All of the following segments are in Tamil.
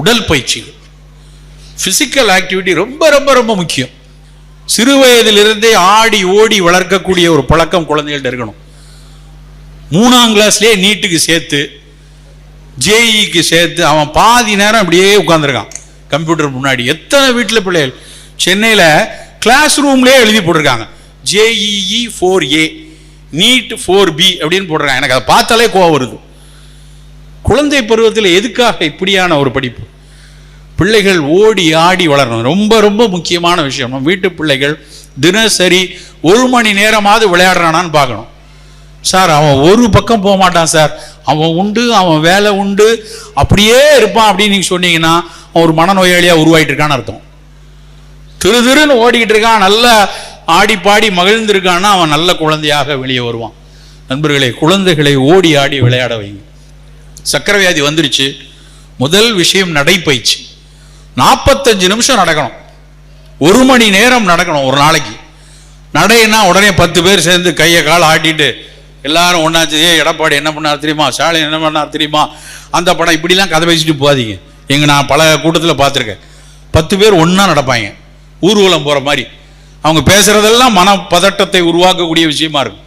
உடல் பயிற்சிகள் பிசிக்கல் ஆக்டிவிட்டி ரொம்ப ரொம்ப ரொம்ப முக்கியம். சிறு வயதிலிருந்தே ஆடி ஓடி வளர்க்கக்கூடிய ஒரு பழக்கம் குழந்தைகள்ட்ட இருக்கணும். மூணாம் கிளாஸ்லேயே நீட்டுக்கு சேர்த்து ஜேஇக்கு சேர்த்து அவன் பாதி நேரம் அப்படியே உட்காந்துருக்கான் கம்ப்யூட்டர் முன்னாடி. எத்தனை வீட்டில் பிள்ளைகள்? சென்னையில் கிளாஸ் ரூம்லேயே எழுதி போட்டிருக்காங்க. JEE four A NEET four B அப்படின்னு போடுறாங்க எனக்கு அதை பார்த்தாலே கோவம் வருது. குழந்தை பருவத்தில் எதுக்காக இப்படியான ஒரு படிப்பு? பிள்ளைகள் ஓடி ஆடி வளரணும். ரொம்ப ரொம்ப முக்கியமான விஷயம். நம்ம வீட்டு பிள்ளைகள் தினசரி ஒரு மணி நேரமாவது விளையாடுறானான்னு பார்க்கணும். சார் அவன் ஒரு பக்கம் போக மாட்டான் சார். அவன் உண்டு அவன் வேலை உண்டு. அப்படியே இருப்பான் அப்படின்னு நீங்கள் சொன்னீங்கன்னா அவன் ஒரு மனநோயாளியாக உருவாயிட்டு இருக்கான்னு அர்த்தம். திரு திருன்னு ஓடிக்கிட்டு இருக்கான் நல்லா ஆடி பாடி மகிழ்ந்திருக்கான்னா அவன் நல்ல குழந்தையாக வெளியே வருவான். நண்பர்களே குழந்தைகளை ஓடி ஆடி விளையாட வைங்க. சக்கரை வியாதி வந்துருச்சு முதல் விஷயம் நடைப்பயிற்சி. நாற்பத்தஞ்சு நிமிஷம் நடக்கணும். ஒரு மணி நேரம் நடக்கணும் ஒரு நாளைக்கு. நடைன்னா உடனே பத்து பேர் சேர்ந்து கையை கால் ஆட்டிட்டு எல்லாரும் ஒன்றாச்சு ஏ எடப்பாடி என்ன பண்ணார் தெரியுமா? ஸ்டாலின் என்ன பண்ணார் தெரியுமா? அந்த படம் இப்படிலாம் கதை பேசிட்டு போகாதீங்க. எங்கள் நான் பல கூட்டத்தில் பார்த்துருக்கேன். பத்து பேர் ஒன்றா நடப்பாங்க. ஊர்வலம் போகிற மாதிரி. அவங்க பேசுகிறதெல்லாம் மன பதட்டத்தை உருவாக்கக்கூடிய விஷயமா இருக்கும்.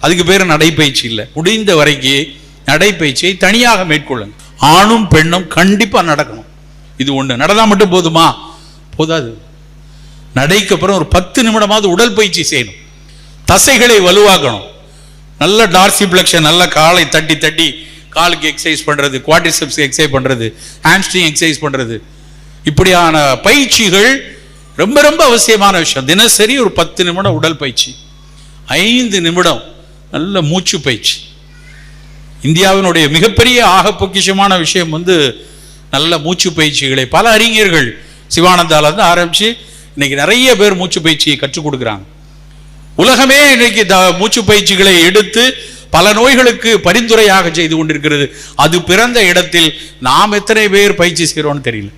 அதுக்கு பேர் நடைப்பயிற்சி இல்லை. முடிந்த வரைக்கும் நடைப்பயிற்சியை தனியாக மேற்கொள்ளுங்க ஆணும் பெண்ணும் கண்டிப்பாக நடக்கணும். இது ஒன்று நடந்தால் மட்டும் போதுமா? போதாது. நடைக்கு அப்புறம் ஒரு பத்து நிமிடமாவது உடல் பயிற்சி செய்யணும். தசைகளை வலுவாக்கணும். நல்ல டார்சி பிளக்ஷன் நல்ல காலை தட்டி தட்டி காலுக்கு எக்ஸசைஸ் பண்ணுறது குவாட்ரிசெப்ஸ் எக்ஸசைஸ் பண்ணுறது ஹாம்ஸ்ட்ரிங் எக்ஸசைஸ் பண்ணுறது இப்படியான பயிற்சிகள் ரொம்ப ரொம்ப அவசியமான விஷயம். தினசரி ஒரு பத்து நிமிடம் உடல் பயிற்சி. ஐந்து நிமிடம் நல்ல மூச்சு பயிற்சி. இந்தியாவினுடைய மிகப்பெரிய ஆக பொக்கிஷமான விஷயம் வந்து நல்ல மூச்சு பயிற்சிகளை பல அறிஞர்கள் சிவானந்தால இருந்து ஆரம்பிச்சு இன்னைக்கு நிறைய பேர் மூச்சு பயிற்சியை கற்றுக் கொடுக்குறாங்க. உலகமே இன்னைக்கு த- மூச்சு பயிற்சிகளை எடுத்து பல நோய்களுக்கு பரிந்துரையாக செய்து கொண்டிருக்கிறது. அது பிறந்த இடத்தில் நாம் எத்தனை பேர் பயிற்சி செய்கிறோம்னு தெரியல.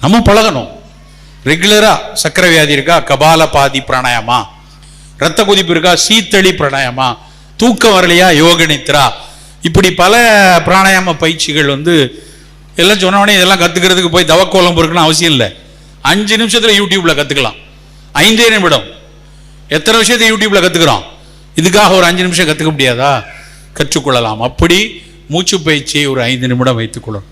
நம்ம பழகணும். ரெகுலரா சக்கரை வியாதி இருக்கா? கபால பாதி பிராணாயமா. ரத்த கொதிப்பு இருக்கா? சீத்தளி பிராணாயாமா. தூக்கம் வரலையா? யோக நித்ரா இப்படி பல பிராணாயாம பயிற்சிகள் வந்து எல்லாம் சொன்ன இதெல்லாம் கத்துக்கிறதுக்கு போய் தவக்கோலம் பொறுக்கணும் அவசியம் இல்லை. அஞ்சு நிமிஷத்துல யூடியூப்ல கத்துக்கலாம். ஐந்தே நிமிடம். எத்தனை விஷயத்தை யூடியூப்ல கத்துக்கிறோம்? இதுக்காக ஒரு அஞ்சு நிமிஷம் கத்துக்க முடியாதா? கற்றுக்கொள்ளலாம். அப்படி மூச்சு பயிற்சியை ஒரு ஐந்து நிமிடம் வைத்துக்கொள்ளணும்